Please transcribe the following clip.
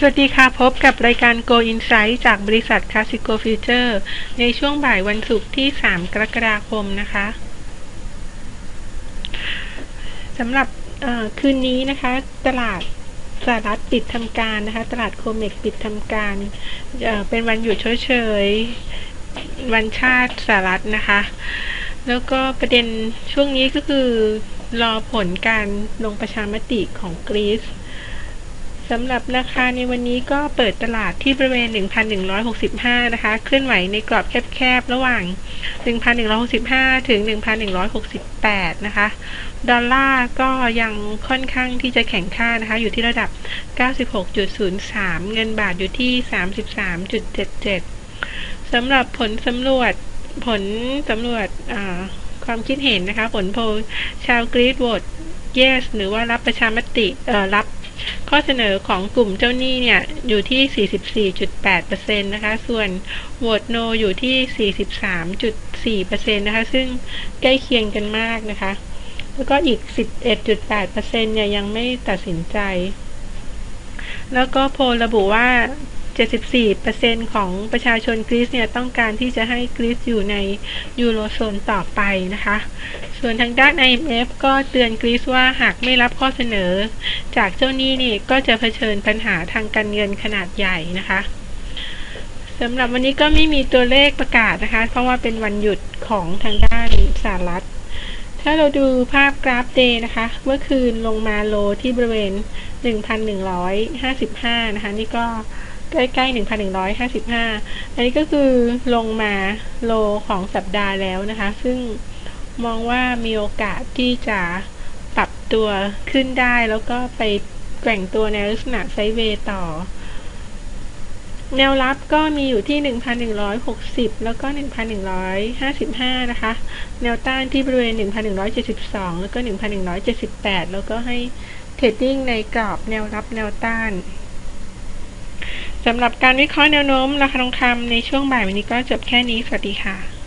สวัสดีค่ะ พบกับรายการ Go Insight จากบริษัท Classico Future ในช่วงบ่ายวันศุกร์ที่ 3 กรกฎาคมนะคะสำหรับคืนนี้นะคะ ตลาดสหรัฐปิดทำการนะคะ ตลาดโคเมกปิดทำการเเป็นวันหยุดเฉยๆวันชาติสหรัฐนะคะ แล้วก็ประเด็นช่วงนี้ก็คือรอผลการลงประชามติของกรีซ สำหรับราคาในวันนี้ก็เปิดตลาดที่บริเวณ 1,165 นะคะ เคลื่อนไหวในกรอบแคบๆ ระหว่าง 1,165 ถึง 1,168 นะคะ ดอลลาร์ก็ยังค่อนข้างที่จะแข็งค่านะคะ อยู่ที่ระดับ 96.03 เงินบาทอยู่ที่ 33.77 สำหรับผลสำรวจผลสำรวจความคิดเห็นนะคะ ผลโพลชาวกรีซโหวต yes หรือว่ารับประชามติเอ่อรับ ข้อเสนอของกลุ่มเจ้าหนี้เนี่ยอยู่ที่ 44.8%นะคะ ส่วนโหวตโนอยู่ที่ 43.4%นะคะ ซึ่งใกล้เคียงกันมากนะคะ แล้วก็อีก 11.8%เนี่ยยังไม่ตัดสินใจ แล้วก็โพลระบุว่า 74%ของประชาชนกรีซเนี่ยต้องการที่จะให้กรีซอยู่ในยูโรโซนต่อไปนะคะ ส่วนทางด้าน IMF ก็เตือนกรีซว่าหากไม่รับข้อเสนอ จากเจ้าหนี้นี่ก็จะเผชิญปัญหาทางการเงินขนาดใหญ่นะคะสำหรับวันนี้ก็ไม่มีตัวเลขประกาศนะคะ เพราะว่าเป็นวันหยุดของทางด้านสหรัฐ ถ้าเราดูภาพกราฟเดย์นะคะ เมื่อคืนลงมาโลที่บริเวณ 1,155 นะคะ นี่ก็ ใกล้ๆ 1,155 อันนี้ก็คือลงมาโลของสัปดาห์แล้วนะคะ ซึ่งมองว่ามีโอกาสที่จะปรับตัวขึ้นได้ แล้วก็ไปแกว่งตัวในลักษณะไซเวต่อ แนวรับก็มีอยู่ที่ 1,160 แล้วก็ 1,155 นะคะ แนวต้านที่บริเวณ 1,172 แล้วก็ 1,178 แล้วก็ให้เทรดดิ้งในกรอบแนวรับแนวต้าน สำหรับการวิเคราะห์แนวโน้มราคาทองคำในช่วงบ่ายวันนี้ก็จบแค่นี้ สวัสดีค่ะ